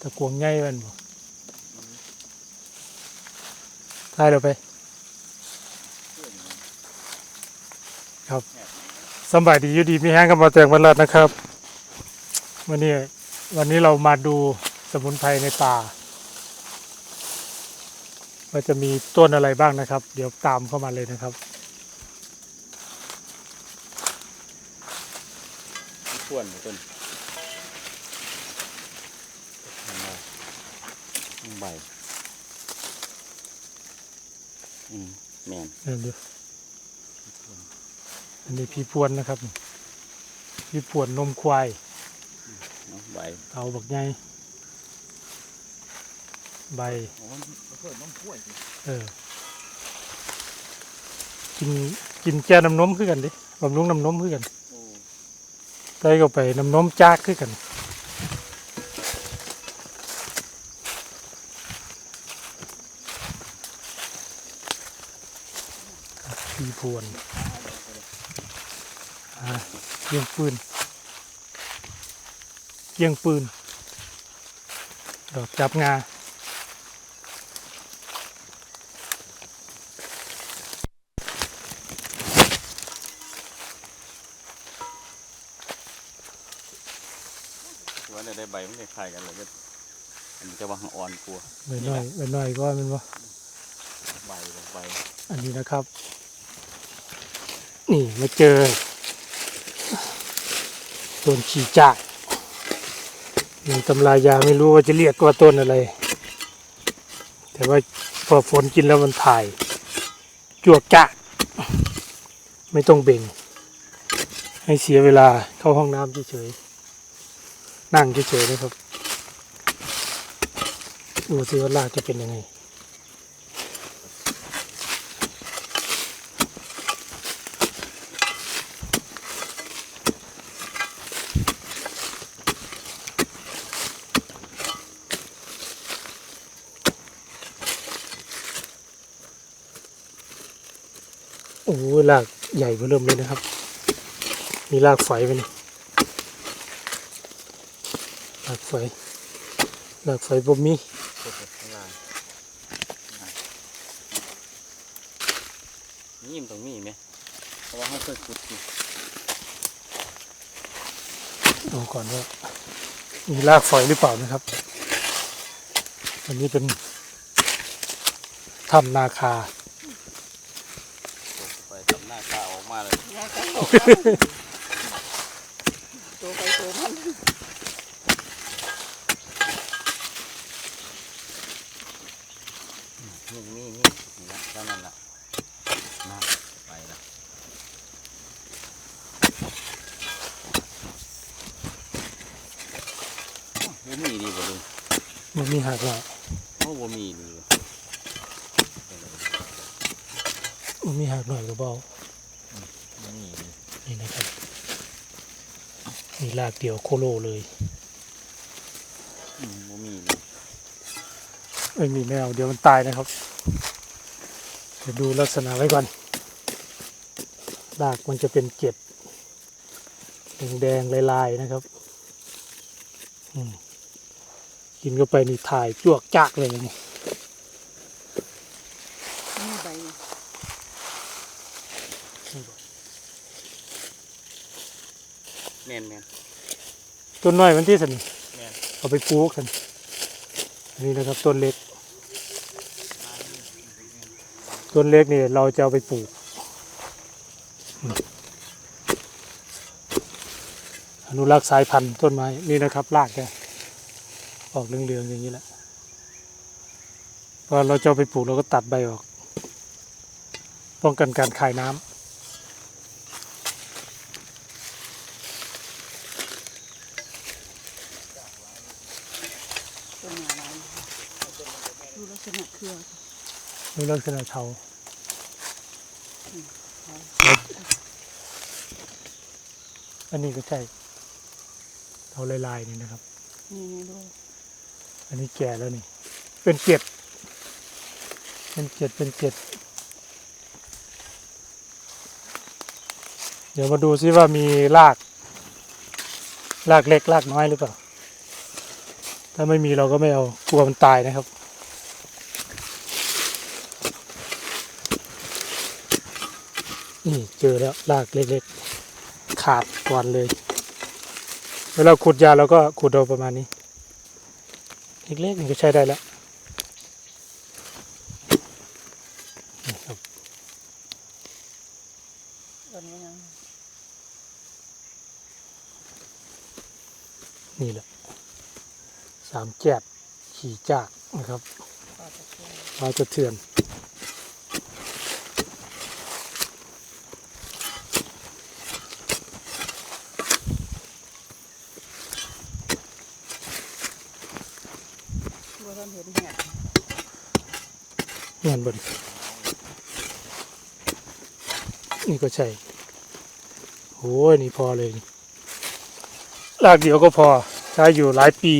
ตะกวงใหญ่มันบ่ทายเราไป ครับสบายดีอยู่ดีมีแห้งกับมาแตงวันรัดนะครับ วันนี้วันนี้เรามาดูสมุนไพรในป่าว่าจะมีต้นอะไรบ้างนะครับ เดี๋ยวตามเข้ามาเลยนะครับส่วนต้น ใบ อืมแมนเดี๋ยวดูอันนี้พี่พวนนะครับ พี่พวนนมควายเนาะใบเอาบักใหญ่ใบ โอ้มันเพิ่มน้ำพุ้ยสิเออ กินกินแก้น้ำนมคือกันดิบำรุงน้ำนมคือกันโอ้ ใส่เข้าไปน้ำนมจากคือกัน พีพวนอ่าเยี่ยงปืนเยี่ยงปืน ดอกจับงาว่าได้ได้ใบมันคล้ายๆกันเลยก็อันนี้จะว่าอ่อนกลัวไว้หน่อยไว้หน่อยก็มันว่าใบใบอันนี้นะครับ นี่มาเจอต้นขีจากในตำรายาไม่รู้ว่าจะเรียกว่าต้นอะไร แต่ว่าพอฝนกินแล้วมันถ่าย จวกจากไม่ต้องเบ่ง ให้เสียเวลาเข้าห้องน้ำเฉยๆนั่งเฉยๆนะครับ ดูสิว่าลากจะเป็นยังไง โอ้โหลากใหญ่เบอเริ่มเลยนะครับ มีลากไฟไปนี่ลากไฟลากไฟบ่มีข้างล่างนี่มันตรงนี้ไหมเพราะว่าเขาเคยขุดอยู่ดูก่อนว่ามีลากไฟหรือเปล่านะครับ อันนี้เป็นถ้ำนาคา ไปทำหน้าตาออกมาเลย ตัวไปตัวมันนี่นี่นี่นี่นะเท่านั้นละน่าไปละบ่มีดีบ่ลุงมันมีหักหน่อยโอ้บ่มีดีบ่มันมีหักหน่อยก็เบา บ่มีดี นี่นะครับ มีลากเดียวโคโลเลยอืมบ่มีดีเอ้ยมีแมวเดี๋ยวมันตายนะครับเดี๋ยวดูลักษณะไว้ก่อนลากมันจะเป็นเกล็ดแดงๆลายๆนะครับอืมกินเข้าไปนี่ถ่ายจวกจักเลยนี่ นี่ใบ แม่นแม่นต้นน้อยมันที่สันแม่นเอาไปปลูกกันอันนี้นะครับต้นเล็กต้นเล็กนี่เราจะเอาไปปลูกอืมอนุรักษ์สายพันธุ์ต้นไม้นี่นะครับรากแกออกเหลืองๆอย่างนี้แหละพอเราจะเอาไปปลูกเราก็ตัดใบออก ป้องกันการคายน้ำ ต้นหนาลายดู ลักษณะเครือนี่ลักษณะเทาอันนี้ก็ใช่เทาลายๆนี่นะครับ นี่นี่ดู อันนี้แก่แล้วนี่ เป็นเกล็ด เป็นเกล็ดเป็นเกล็ด เดี๋ยวมาดูซิว่ามีราก รากเล็กรากน้อยหรือเปล่าตถ้าไม่มีเราก็ไม่เอา กลัวมันตายนะครับ นี่เจอแล้วรากเล็กๆ ขาดก่อนเลยเวลาขุดยาเราก็ขุดเอาประมาณนี้ เล็กๆมันก็ใช้ได้แล้วนี่แหละสามแจ๊ดขี่จากนะครับปลาตะเราจะเถื่อน บัวท่านเห็นแหกเงินบนนี่ก็ใช่โอ้ยนี่พอเลยนี่รากเดียวก็พอใช้อยู่หลายปี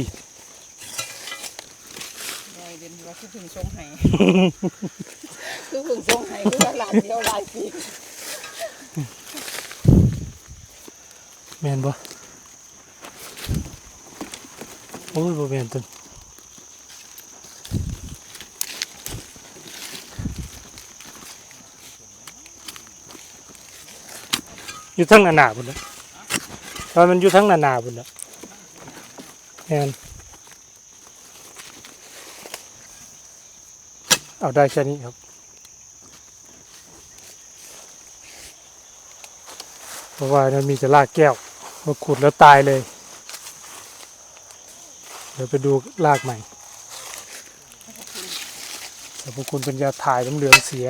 ลอยเด่นว่าคือพึ่งทรงไห้คือพึ่งทรงไห้คือว่าหลานเดียวหลายปีแมนบ่โอ้ยบ่แมนต้น อยู่ทั้งหนานาพุ่นะตอนมันอยู่ทั้งหนานาพุ่นละแมนเอาได้แค่นี้ครับเพราะว่ามันมีแต่รากแก้วมาขุดแล้วตายเลย เดี๋ยวไปดูรากใหม่สรรพวกคุณเป็นยาถ่ายน้ำเหลืองเสีย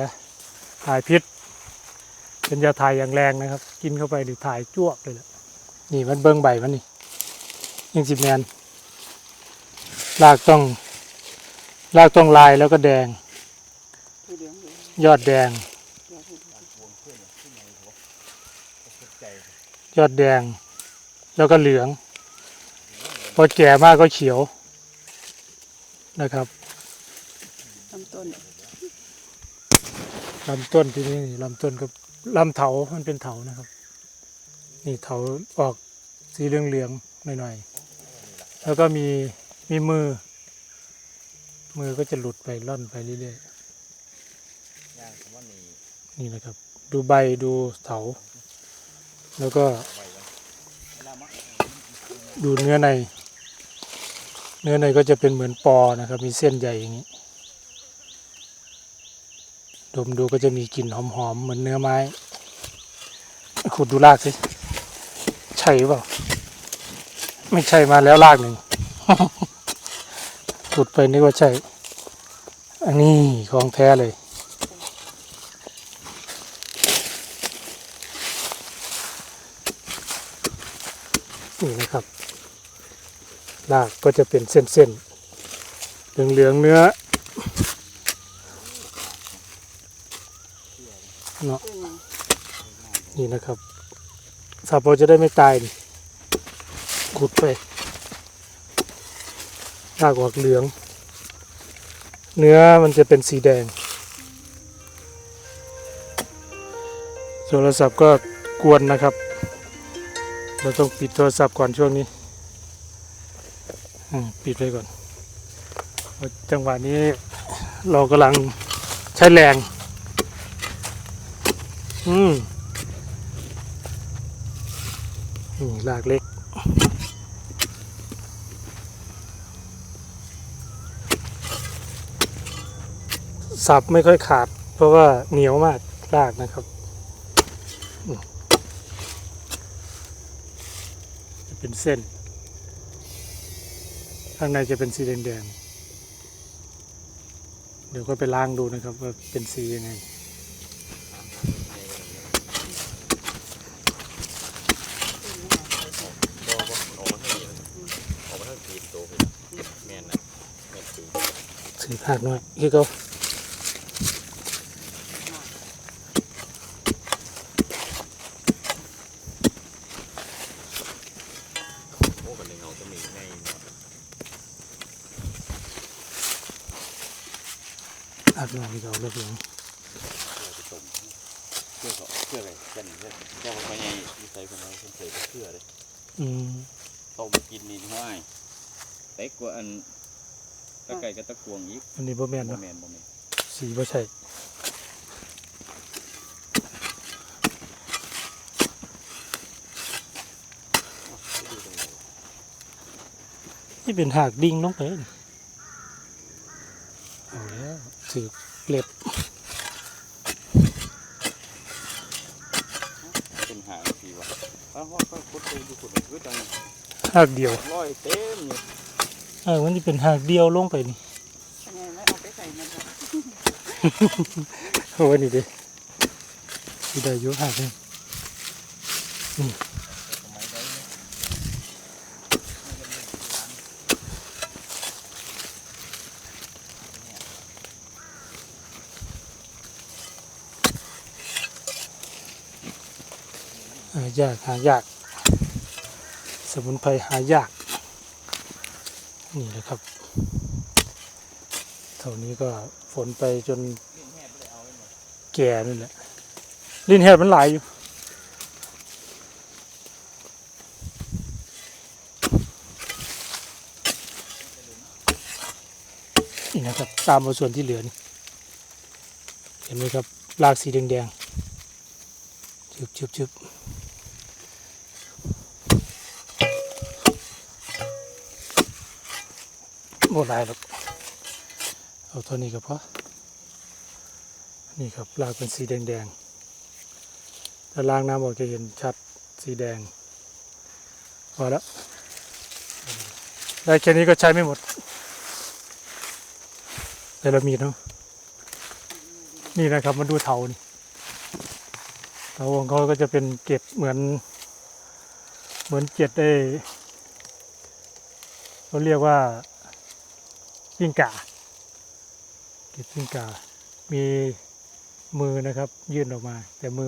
ถ่ายพิษ เป็นยาถ่ายอย่างแรงนะครับ กินเข้าไปหรือถ่ายจ้วกเลยแหละนี่มันเบิ้งใบมันนี่ยังสิบแมนรากต้องรากต้องลายแล้วก็แดงคือเหลืองเหลืองยอดแดงเดี๋ยวคือเหลืองยอดแดง แล้วก็เหลือง พอแก่มากก็เขียวนะครับลำต้นลำต้นที่นี่นี่ลำต้นกับ ลำเถา มันเป็นเถานะครับ นี่เถาออกสีเหลืองๆหน่อยๆ แล้วก็มีมีมือ มือก็จะหลุดไปล่อนไปเรื่อยๆ นี่นะครับ ดูใบดูเถา แล้วก็ ดูเนื้อใน เนื้อในก็จะเป็นเหมือนปอนะครับ มีเส้นใหญ่อย่างนี้ ดมดูก็จะมีกลิ่นหอมๆ เหมือนเนื้อไม้ ขุดดูรากสิ ใช่หรือเปล่า ไม่ใช่มาแล้วรากหนึ่ง ขุดไปนึกว่าใช่ อันนี้ของแท้เลย นี่นะครับ รากก็จะเป็นเส้นๆ เหลืองๆเนื้อ เนาะนี่นะครับสับเราจะได้ไม่ตายขุดไปรากออกเหลือง เนื้อมันจะเป็นสีแดงโทรศัพท์ก็กวนนะครับ เราต้องปิดโทรศัพท์ก่อนช่วงนี้ปิดไว้ก่อน จังหวะนี้เรากำลังใช้แรง อืมนี่ลากเล็ก สับไม่ค่อยขาด เพราะว่าเหนียวมากลากนะครับ จะเป็นเส้น ข้างในจะเป็นสีแดงๆเดี๋ยวก็ไปล้างดูนะครับว่าเป็นสียังไง ตัวบ่ออกมาทางนี้เลยออกมาทางตีนโตไปแม่นนะแม่นตีน สีภาคน้อยคือเขาโอ้กันในเงาจะมีไงเนาะภาคน้อยที่เขาเรียกอย่างเพื่อเขาเพื่ออะไรกันเพื่อเจ้าไปไงวิสัยคนนั้นคนเคยเพื่อเลยอืมต้มกินนี่ห้อยเต็กกว่าอัน ตะไก่กับตะกวงอีกอันนี้บ่แม่นบ่เนาะแม่นบ่แม่นสีบ่ใช่นี่เป็นหากดิ่งลงไปนี่เอาแล้วถือเล็บเป็นหางสีว่ะอ้าวฮอดก็คุดไปอยู่คุดคือจังหากเดียว ร้อยเต็มอยู่ หากมันจะเป็นหากเดียวลงไปนี่ยังไงไม่เอาไปใส่มันละเอาไว้นี่ดิที่ได้ยุหากนี่นี่หายากหายาก สมุนไพรหายาก นี่แหละครับ เท่านี้ก็ฝนไปจนแก่นั่นแหละลิ้นแหบมันหลายอยู่นี่นะครับตามมาส่วนที่เหลือนี่เห็นไหมครับลากสีแดงๆชึบชึบชึบ หมดลายหรอกเอาเท่านี้ก็พอนี่ครับลากเป็นสีแดงๆถ้าล้างน้ำออกจะเห็นชัดสีแดงพอแล้วได้แค่นี้ก็ใช้ไม่หมดแต่เรามีดเนาะนี่นะครับมาดูเถานี่เถาของเขาก็จะเป็นเก็ดเหมือน เหมือนเก็ดได้เขาเรียกว่า กิ้งก่าเก็บปิ้งกามีมือนะครับยื่นออกมา แต่มือ